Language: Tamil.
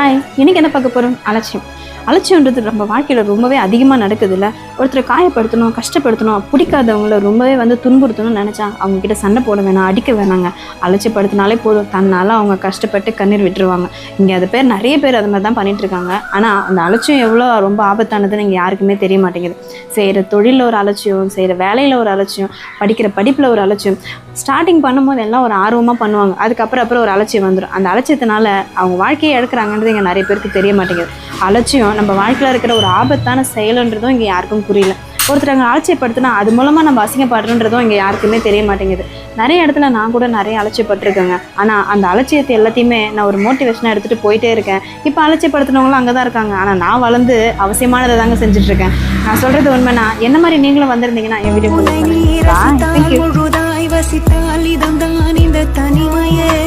ஹாய் இன்றைக்கி என்ன பார்க்க போகிறோம் அலட்சியம். அலட்சியன்றது நம்ம வாழ்க்கையில் ரொம்பவே அதிகமாக நடக்குது இல்லை ஒருத்தரை காயப்படுத்தணும் கஷ்டப்படுத்தணும் பிடிக்காதவங்கள ரொம்பவே வந்து துன்புறுத்தணும்னு நினச்சா அவங்கக்கிட்ட சண்டை போட வேணாம் அடிக்க வேணாங்க. அலட்சியப்படுத்தினாலே போதும். தன்னால் அவங்க கஷ்டப்பட்டு கண்ணீர் விட்டுருவாங்க. இங்கே அது பேர் நிறைய பேர் அது மாதிரி தான் பண்ணிகிட்ருக்காங்க இருக்காங்க. ஆனால் அந்த அலட்சியம் எவ்வளோ ரொம்ப ஆபத்தானதுன்னு இங்கே யாருக்குமே தெரிய மாட்டேங்குது. செய்கிற தொழிலில் ஒரு அலட்சியம் செய்கிற வேலையில் ஒரு அலட்சியம் படிக்கிற படிப்பில் ஒரு அலட்சியம் ஸ்டார்டிங் பண்ணும்போது எல்லாம் ஒரு ஆர்வமாக பண்ணுவாங்க. அதுக்கப்புறம் அப்புறம் ஒரு அலட்சியம் வந்துடும் அந்த அலட்சியத்தினால அவங்க வாழ்க்கையை எடுக்கிறாங்கன்றது இங்கே நிறைய பேருக்கு தெரிய மாட்டேங்குது. அலட்சியம் நம்ம வாழ்க்கையில் இருக்கிற ஒரு ஆபத்தான செயலுன்றதும் இங்கே யாருக்கும் புரியல. ஒருத்தர் அங்கே அலட்சியப்படுத்தினா அது மூலமாக நம்ம அசிங்கப்படுறோன்றதும் இங்கே யாருக்குமே தெரிய மாட்டேங்குது. நிறைய இடத்துல நான் கூட நிறைய அலட்சியப்பட்டிருக்கேங்க. ஆனால் அந்த அலட்சியத்தை எல்லாத்தையுமே நான் ஒரு மோட்டிவேஷனாக எடுத்துகிட்டு போயிட்டே இருக்கேன். இப்போ அலட்சியப்படுத்தினவங்களும் அங்கே தான் இருக்காங்க. ஆனால் நான் வளர்ந்து அவசியமானதை தாங்க செஞ்சுட்டு இருக்கேன். நான் சொல்கிறது உண்மைனா என்ன மாதிரி நீங்களும் வந்திருந்தீங்கன்னா என் வீடியோ வசித்தால் இந்த தனிமையே.